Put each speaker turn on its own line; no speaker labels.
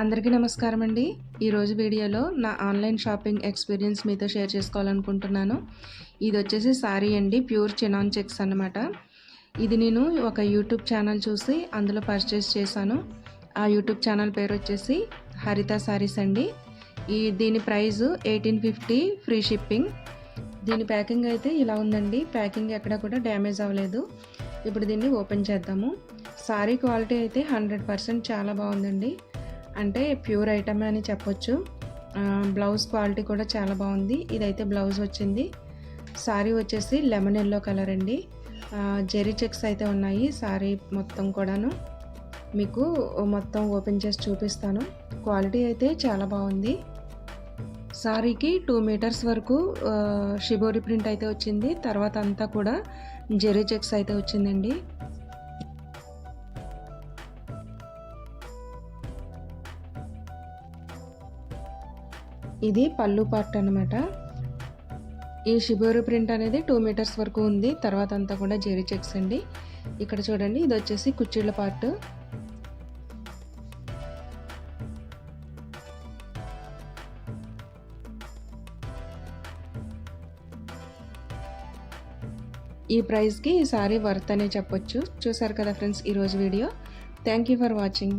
అందరికీ నమస్కారం అండి ఈరోజు వీడియోలో నా ఆన్లైన్ షాపింగ్ ఎక్స్పీరియన్స్ మీతో షేర్ చేసుకోవాలనుకుంటున్నాను. ఇది వచ్చేసి సారీ అండి ప్యూర్ చినాన్ చెక్స్ అన్నమాట. ఇది నేను ఒక యూట్యూబ్ ఛానల్ చూసి అందులో పర్చేస్ చేశాను. ఆ యూట్యూబ్ ఛానల్ పేరు వచ్చేసి హరిత సారీస్ అండి. ఈ దీని price eighteen fifty free shipping. దీని ప్యాకింగ్ అయితే ఇలా ఉందండి. ప్యాకింగ్ ఎక్కడ కూడా డ్యామేజ్ అవ్వలేదు. ఇప్పుడు దీన్ని ఓపెన్ చేద్దాము. సారీ క్వాలిటీ అయితే హండ్రెడ్ పర్సెంట్ చాలా బాగుందండి. అంటే ప్యూర్ ఐటమ్ అని చెప్పొచ్చు. బ్లౌజ్ క్వాలిటీ కూడా చాలా బాగుంది. ఇదైతే బ్లౌజ్ వచ్చింది. శారీ వచ్చేసి లెమన్ ఎల్లో కలర్ అండి. జెరీ చెక్స్ అయితే ఉన్నాయి. సారీ మొత్తం కూడాను మీకు మొత్తం ఓపెన్ చేసి చూపిస్తాను. క్వాలిటీ అయితే చాలా బాగుంది. శారీకి టూ మీటర్స్ వరకు షిబోరి ప్రింట్ అయితే వచ్చింది. తర్వాత అంతా కూడా జెరీ చెక్స్ అయితే వచ్చిందండి. ఇది పళ్ళు పార్ట్ అనమాట ఈ షిబోరు ప్రింట్ అనేది టూ మీటర్స్ వరకు ఉంది. తర్వాత అంతా కూడా జెరీ చెక్స్ అండి. ఇక్కడ చూడండి ఇది వచ్చేసి కుచ్చిళ్ళ పార్ట్. ఈ ప్రైస్కి ఈ సారీ వర్త్ అనే చెప్పొచ్చు. చూసారు కదా ఫ్రెండ్స్ ఈరోజు video. Thank you for watching.